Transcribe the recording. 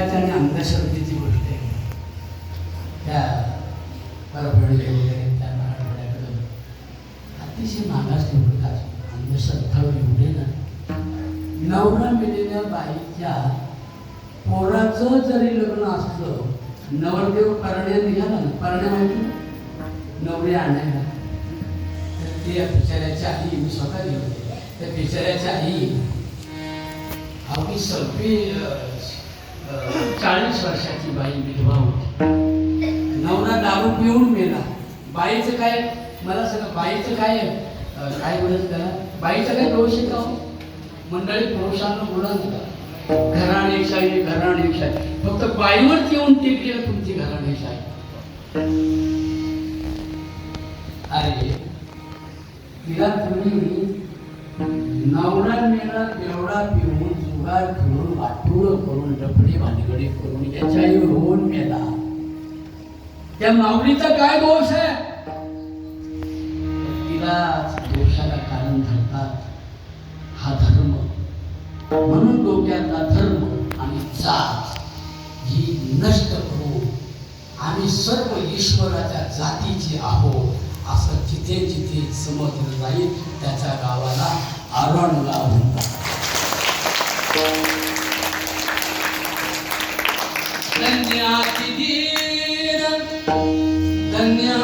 विश्वाच्या आणि अंधश्रद्धेची गोष्ट आहे. त्या परभणी गेलेल्या आहेत, त्या मराठवाड्याकडून अतिशय मागास निवडतात अंधश्रद्धा एवढे ना. नवरा मिलेल्या बाईच्या पोराचं जरी लग्न असलं नवरदेव परण्या निघाला ना परण्या माहिती? ना? नवरे आणायला. तर ते बिचाऱ्याच्या आई मी स्वतः गेलो. त्या बिचाऱ्याच्या आई अगदी सगळी चाळीस वर्षाची बाई विधवा होती. नवरा दारू पिऊन मेला. बाईचं काय मला सांगा बाईचं काय काय म्हणत त्याला? बाईचा काय दोष आहे का हो? मंडळी पुरुषांना बोला नका घराणेशाही घराणेशाही. फक्त बाईवरच येऊन टिकली तुमची घराणेशाही. अरे तिला तुम्ही नवरा मेला एवढा पिऊन अंगार करून वाटूळ करून डपडे भानगडी करून याच्याही होऊन मेला त्या माऊलीचा काय दोष आहे? तिला दोषाला कारण धरतात हा धर्म. म्हणून डोक्यातला धर्म आणि जात ही नष्ट करू. आम्ही सर्व ईश्वराच्या जातीची आहोत असं जिथे जिथे समजलं जाईल त्याच्या गावाला आरण गाव म्हणतात. धन्या धन्या